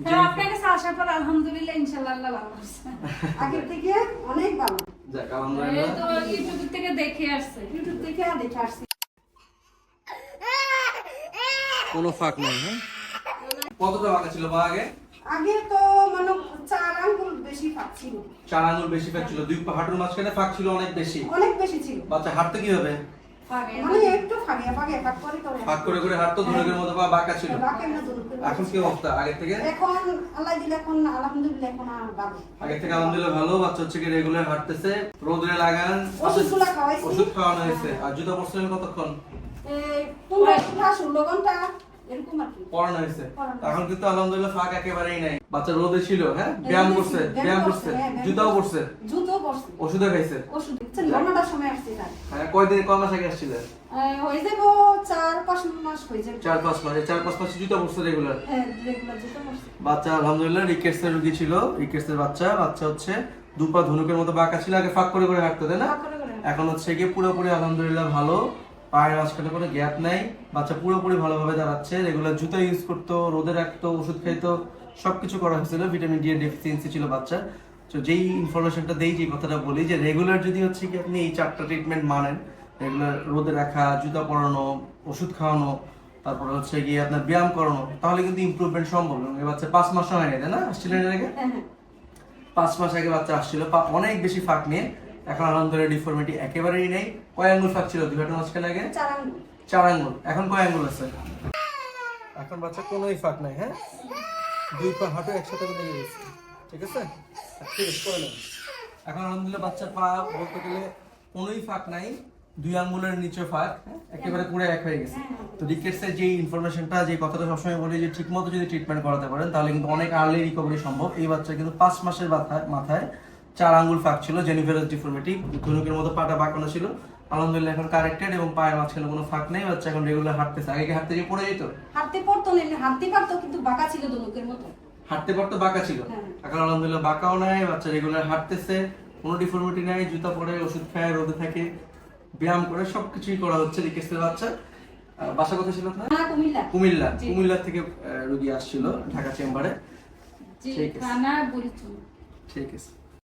হ্যাঁ আপনার কাছে আসার পর আলহামদুলিল্লাহ ইনশাআল্লাহ আল্লাহ ভালো করছে আগের থেকে অনেক ভালো। যাক এই তো ইউটিউব থেকে দেখে আসছে। ইউটিউব থেকে দেখে আসছি। কোনো ফাঁক নেই হ্যাঁ? কতটা বাঁকা ছিল বা আগে? আগে তো মানে চার আঙ্গুল বেশি পাচ্ছিল চার আঙুল বেশি ফাঁক ছিল। দুই হাঁটুর মাঝখানে ফাঁক ছিল অনেক বেশি। অনেক বেশি ছিল। বাচ্চা হাঁটতে কীভাবে? ফাঁকে ফাঁকে। ফাঁক করে করে। ফাঁক করে করে মতো বা বাঁকা ছিল। বাকি আমরা দুটো করে এখন কি অবস্থা? আগে থেকে? এখন আল্লাহ দিলে এখন আলহামদুলিল্লাহ এখন ভালো আগে থেকে আলহামদুলিল্লাহ ভালো বাচ্চা হচ্ছে কি রেগুলার হাঁটতেছে রোদে লাগান ওষুধগুলা খাওয়াইছি। ওষুধ খাওয়ানো হয়েছে। আর জুতা পড়ছিলেন কতক্ষণ? এই ঘণ্টা ঘণ্টা। পড়ানো হয়েছে। এখন কিন্তু আলহামদুলিল্লাহ ফাঁক একেবারেই নাই। বাচ্চা রোদে ছিল হ্যাঁ? ব্যায়াম করছে ব্যায়াম ব্যায়াম করছে, করছে হ্যাঁ, জুতাও করছে। করছে জুতো পরছি। ওষুধও খাইছে। ওষুধ দিচ্ছেন সময় আসছি হ্যাঁ কয়দিন কয় মাস আগে আসছিলেন? হয়ে যাব চার পাঁচ মাস হয়ে যাবে। চার পাঁচ মাস চার পাঁচ মাস জুতা পড়ছে রেগুলার? হ্যাঁ রেগুলার জুতো পরছি। বাচ্চা আলহামদুলিল্লাহ রুগী ছিল। বাচ্চা বাচ্চা হচ্ছে দুপা ধনুকের মতো বাঁকা ছিল আগে ফাঁক করে করে হাঁটতো তাই না। এখন হচ্ছে গিয়ে পুরোপুরি আলহামদুলিল্লাহ ভালো। পায়ের মাঝখানে কোনো গ্যাপ নাই। বাচ্চা পুরোপুরি ভালোভাবে দাঁড়াচ্ছে। রেগুলার জুতো ইউজ করতো রোদে রাখতো ওষুধ খাইতো সব কিছু করা হয়েছিল। ভিটামিন ডি এর ডেফিসিয়েন্সি ছিল বাচ্চা তো যেই ইনফরমেশনটা দেই যে কথাটা বলি যে রেগুলার যদি হচ্ছে কি আপনি এই চারটা ট্রিটমেন্ট মানেন রেগুলার রোদে রাখা জুতা পরানো ওষুধ খাওয়ানো তারপরে হচ্ছে গিয়ে আপনার ব্যায়াম করানো তাহলে কিন্তু ইমপ্রুভমেন্ট সম্ভব। এবং এই বাচ্চা পাঁচ মাস হয় নাই তাই না? আসছিলেন এর আগে? হ্যাঁ হ্যাঁ। পাঁচ মাস আগে বাচ্চা আসছিল। অনেক বেশি ফাঁক নিয়ে এখন আলহামদুলিল্লাহ ডিফর্মিটি একেবারেই নেই। কয় আঙ্গুল ফাঁক ছিল? দুই হাঁটুর মাঝখানে আগে? চার আঙ্গুল। চার আঙ্গুল। এখন কয় আঙ্গুল আছে? এখন বাচ্চা কোনোই ফাঁক নাই হ্যাঁ? দুই পা হাঁটু একসাথে লেগে গেছে ঠিক আছে? ঠিক আছে করে। এখন আলহামদুলিল্লাহ বাচ্চার পা বলতে গেলে কোনোই ফাঁক নাই দুই আঙ্গুলের নিচে ফাঁক হ্যাঁ, একেবারে পুরো এক হয়ে গেছে। তো রিকেটসের যে ইনফরমেশনটা যে কথাটা সবসময় বলি যে ঠিকমতো যদি ট্রিটমেন্ট করাতে পারেন তাহলে কিন্তু অনেক আর্লি রিকভারি সম্ভব। এই বাচ্চা কিন্তু পাঁচ মাসের মাথায় চার আঙ্গুল ফাঁক ছিল জেনিফারাস ডিফর্মিটি ধনুকের মতো পাটা বাঁকানো ছিল। আলহামদুলিল্লাহ এখন কারেক্টেড এবং পায়ের মাঝখানে কোনো ফাঁক নেই। বাচ্চা এখন রেগুলার হাঁটতেছে। আগে কি হাঁটতে গিয়ে পড়ে যেত? হাঁটতে পড়তো না এমনি হাঁটতে পারতো কিন্তু বাঁকা ছিল দনুকের মতো। হাঁটতে পারতো বাঁকা ছিল। হ্যাঁ। এখন আলহামদুলিল্লাহ বাঁকাও নাই বাচ্চা রেগুলার হাঁটতেছে। কোনো ডিফর্মিটি নাই জুতা পরে ওষুধ খায় রোদে থাকে। ব্যায়াম করে সবকিছুই করা হচ্ছে রিকেশের বাচ্চা। বাসা কোথায় ছিল আপনার? না কুমিল্লা। কুমিল্লা। কুমিল্লা থেকে রুগী আসছিল ঢাকা চেম্বারে। জি ঠিক আছে। ঠিক আছে।